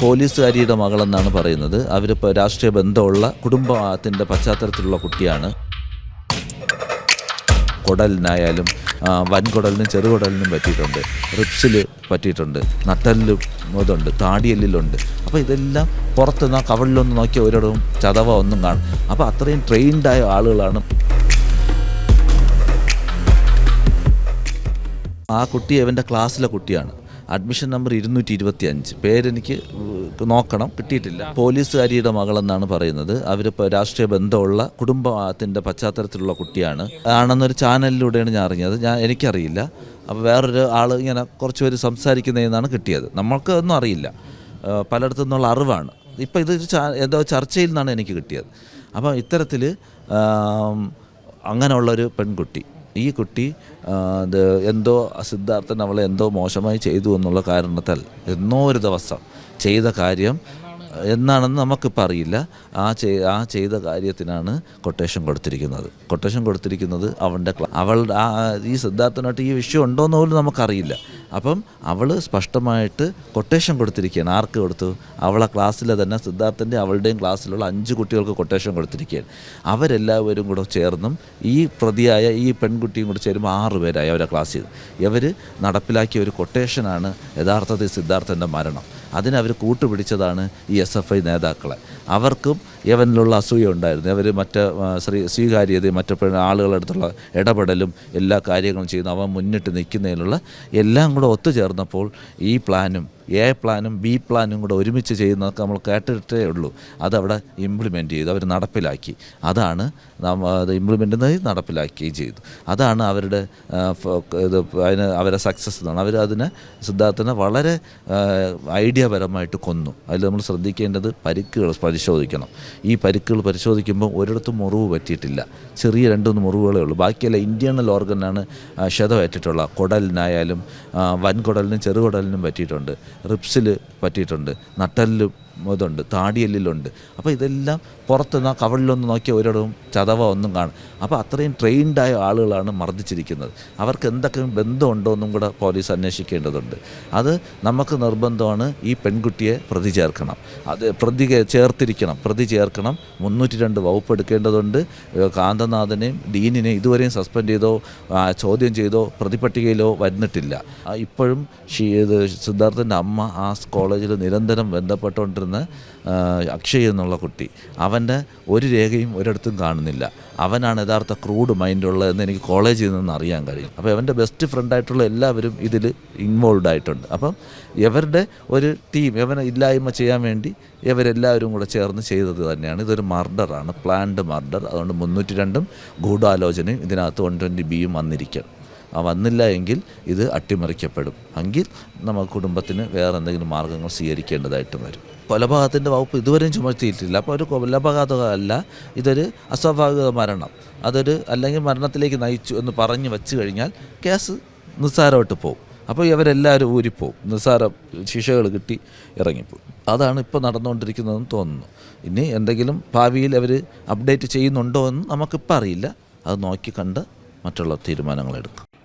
പോലീസുകാരിയുടെ മകളെന്നാണ് പറയുന്നത്. അവർ രാഷ്ട്രീയ ബന്ധമുള്ള കുടുംബത്തിന്റെ പശ്ചാത്തലത്തിലുള്ള കുട്ടിയാണ്. കുടലിനായാലും വൻകുടലിനും ചെറുകുടലിനും പറ്റിയിട്ടുണ്ട്. റിപ്സിൽ പറ്റിയിട്ടുണ്ട്. നട്ടലിലും ഇതുണ്ട്. താടിയല്ലിലുണ്ട്. അപ്പോൾ ഇതെല്ലാം പുറത്ത് നിന്ന് ആ കവളിലൊന്ന് നോക്കിയ ഒരിടവും ചതവ ഒന്നും കാണും അപ്പോൾ അത്രയും ട്രെയിൻഡായ ആളുകളാണ്. ആ കുട്ടി അവന്റെ ക്ലാസ്സിലെ കുട്ടിയാണ്. അഡ്മിഷൻ നമ്പർ ഇരുന്നൂറ്റി ഇരുപത്തി അഞ്ച് പേരെനിക്ക് നോക്കണം. കിട്ടിയിട്ടില്ല. പോലീസുകാരിയുടെ മകളെന്നാണ് പറയുന്നത്. അവരിപ്പോൾ രാഷ്ട്രീയ ബന്ധമുള്ള കുടുംബത്തിന്റെ പശ്ചാത്തലത്തിലുള്ള കുട്ടിയാണ്. ആണെന്നൊരു ചാനലിലൂടെയാണ് ഞാൻ അറിഞ്ഞത്. ഞാൻ എനിക്കറിയില്ല. അപ്പോൾ വേറൊരു ആൾ ഇങ്ങനെ കുറച്ച് പേര് സംസാരിക്കുന്നതെന്നാണ് കിട്ടിയത്. നമ്മൾക്ക് ഒന്നും അറിയില്ല. പലയിടത്തു നിന്നുള്ള അറിവാണ്. ഇപ്പോൾ ഇത് ഏതോ ചർച്ചയിൽ നിന്നാണ് എനിക്ക് കിട്ടിയത്. അപ്പോൾ ഇത്തരത്തിൽ അങ്ങനെയുള്ളൊരു പെൺകുട്ടി ഈ കുട്ടി ഇത് എന്തോ സിദ്ധാർത്ഥൻ അവളെ എന്തോ മോശമായി ചെയ്തു എന്നുള്ള കാരണത്താൽ എന്നോ ഒരു ദിവസം ചെയ്ത കാര്യം എന്നാണെന്ന് നമുക്കിപ്പോൾ അറിയില്ല. ആ ചെയ് ആ ചെയ്ത കാര്യത്തിനാണ് കൊട്ടേഷൻ കൊടുത്തിരിക്കുന്നത്. കൊട്ടേഷൻ കൊടുത്തിരിക്കുന്നത് അവന്റെ അവളുടെ ആ ഈ സിദ്ധാർത്ഥനായിട്ട് ഈ വിഷയം ഉണ്ടോയെന്ന് പോലും നമുക്കറിയില്ല. അപ്പം അവൾ സ്പഷ്ടമായിട്ട് കൊട്ടേഷൻ കൊടുത്തിരിക്കുകയാണ്. ആർക്ക് കൊടുത്തു? അവളെ ക്ലാസ്സിലെ തന്നെ സിദ്ധാർത്ഥന്റെ അവളുടെയും ക്ലാസ്സിലുള്ള അഞ്ച് കുട്ടികൾക്ക് കൊട്ടേഷൻ കൊടുത്തിരിക്കുകയാണ്. അവരെല്ലാവരും കൂടെ ചേർന്നും ഈ പ്രതിയായ ഈ പെൺകുട്ടിയും കൂടെ ചേരുമ്പോൾ ആറ് പേരായി അവരെ ക്ലാസ്സിൽ ഇവർ നടപ്പിലാക്കിയ ഒരു കൊട്ടേഷനാണ് യഥാർത്ഥത്തിൽ സിദ്ധാർത്ഥന്റെ മരണം. അതിനവർ കൂട്ടുപിടിച്ചതാണ് ഈ എസ് എഫ് ഐ നേതാക്കളെ. അവർക്കും യവനിലുള്ള അസൂയ ഉണ്ടായിരുന്നു. അവർ മറ്റ് ശ്രീ സ്വീകാര്യതയും മറ്റു ആളുകളടുത്തുള്ള ഇടപെടലും എല്ലാ കാര്യങ്ങളും ചെയ്യുന്നു. അവൻ മുന്നിട്ട് നിൽക്കുന്നതിനുള്ള എല്ലാം കൂടെ ഒത്തുചേർന്നപ്പോൾ ഈ പ്ലാനും എ പ്ലാനും ബി പ്ലാനും കൂടെ ഒരുമിച്ച് ചെയ്യുന്നതൊക്കെ നമ്മൾ കേട്ടിട്ടേ ഉള്ളൂ. അതവിടെ ഇംപ്ലിമെന്റ് ചെയ്തു അവർ നടപ്പിലാക്കി. അതാണ് അത് ഇംപ്ലിമെന്റ് നടപ്പിലാക്കുകയും ചെയ്തു. അതാണ് അവരുടെ ഇത് അതിന് അവരെ സക്സസ് എന്നാണ്. അവർ അതിനെ സിദ്ധാർത്ഥനെ വളരെ ഐഡിയാപരമായിട്ട് കൊന്നു. അതിൽ നമ്മൾ ശ്രദ്ധിക്കേണ്ടത് പരിക്കുകൾ പരിശോധിക്കണം. ഈ പരിക്കുകൾ പരിശോധിക്കുമ്പോൾ ഒരിടത്തും മുറിവ് പറ്റിയിട്ടില്ല. ചെറിയ രണ്ടൊന്ന് മുറിവുകളേ ഉള്ളൂ. ബാക്കിയെല്ലാം ഇന്റേർണൽ ഓർഗനാണ് ക്ഷതമേറ്റിട്ടുള്ള കുടലിനായാലും വൻകുടലിനും ചെറുകുടലിനും പറ്റിയിട്ടുണ്ട്. റിപ്സിൽ പറ്റിയിട്ടുണ്ട്. നട്ടലിലും ഇതുണ്ട് താടിയെല്ലിലുണ്ട്. അപ്പോൾ ഇതെല്ലാം പുറത്ത് നിന്ന് ആ കവളിലൊന്ന് നോക്കിയ ഒരിടവും ചതവ ഒന്നും കാണും. അപ്പോൾ അത്രയും ട്രെയിൻഡായ ആളുകളാണ് മർദ്ദിച്ചിരിക്കുന്നത്. അവർക്ക് എന്തൊക്കെ ബന്ധമുണ്ടോ എന്നും കൂടെ പോലീസ് അന്വേഷിക്കേണ്ടതുണ്ട്. അത് നമുക്ക് നിർബന്ധമാണ് ഈ പെൺകുട്ടിയെ പ്രതി ചേർക്കണം. അത് പ്രതി ചേർത്തിരിക്കണം. പ്രതി ചേർക്കണം. മുന്നൂറ്റി രണ്ട് വകുപ്പ് എടുക്കേണ്ടതുണ്ട്. കാന്തനാഥനെയും ഡീനിനെയും ഇതുവരെയും സസ്പെൻഡ് ചെയ്തോ ചോദ്യം ചെയ്തോ പ്രതിപട്ടികയിലോ വന്നിട്ടില്ല ഇപ്പോഴും ഷീ സിദ്ധാർത്ഥന്റെ അമ്മ ആ കോളേജിൽ നിരന്തരം ബന്ധപ്പെട്ടുകൊണ്ടിരുന്ന ആ, അക്ഷയ് എന്നുള്ള കുട്ടി. അവന്റെ ഒരു രേഖയും ഒരിടത്തും കാണുന്നില്ല. അവനാണ് യഥാർത്ഥ ക്രൂഡ് മൈൻഡുള്ളതെന്ന് എനിക്ക് കോളേജിൽ നിന്ന് അറിയാൻ കഴിയും. അപ്പോൾ അവന്റെ ബെസ്റ്റ് ഫ്രണ്ടായിട്ടുള്ള എല്ലാവരും ഇതിൽ ഇൻവോൾവ് ആയിട്ടുണ്ട്. അപ്പം ഇവരുടെ ഒരു ടീം ഇവനെ ഇല്ലായ്മ ചെയ്യാൻ വേണ്ടി ഇവരെല്ലാവരും കൂടെ ചേർന്ന് ചെയ്തത് തന്നെയാണ്. ഇതൊരു മർഡറാണ് പ്ലാൻഡ് മർഡർ. അതുകൊണ്ട് മുന്നൂറ്റി രണ്ടും ഗൂഢാലോചനയും ഇതിനകത്ത് വൺ ട്വന്റി ബിയും വന്നിരിക്കണം വന്നില്ല എങ്കിൽ ഇത് അട്ടിമറിക്കപ്പെടും. എങ്കിൽ നമ്മൾ കുടുംബത്തിന് വേറെ എന്തെങ്കിലും മാർഗങ്ങൾ സ്വീകരിക്കേണ്ടതായിട്ട് വരും. കൊലപാതകത്തിന്റെ വകുപ്പ് ഇതുവരെയും ചുമത്തിയിട്ടില്ല. അപ്പോൾ ഒരു കൊലപാതകമല്ല ഇതൊരു അസ്വാഭാവിക മരണം. അതൊരു അല്ലെങ്കിൽ മരണത്തിലേക്ക് നയിച്ചു എന്ന് പറഞ്ഞു വെച്ച് കഴിഞ്ഞാൽ കേസ് നിസ്സാരമായിട്ട് പോകും അപ്പോൾ ഇവരെല്ലാവരും ഊരിപ്പോവും. നിസ്സാര ശിക്ഷകൾ കിട്ടി ഇറങ്ങിപ്പോവും. അതാണ് ഇപ്പോൾ നടന്നുകൊണ്ടിരിക്കുന്നതെന്ന് തോന്നുന്നു. ഇനി എന്തെങ്കിലും ഭാവിയിൽ അവർ അപ്ഡേറ്റ് ചെയ്യുന്നുണ്ടോ എന്ന് നമുക്കിപ്പോൾ അറിയില്ല. അത് നോക്കി കണ്ട് മറ്റുള്ള തീരുമാനങ്ങൾ എടുക്കും.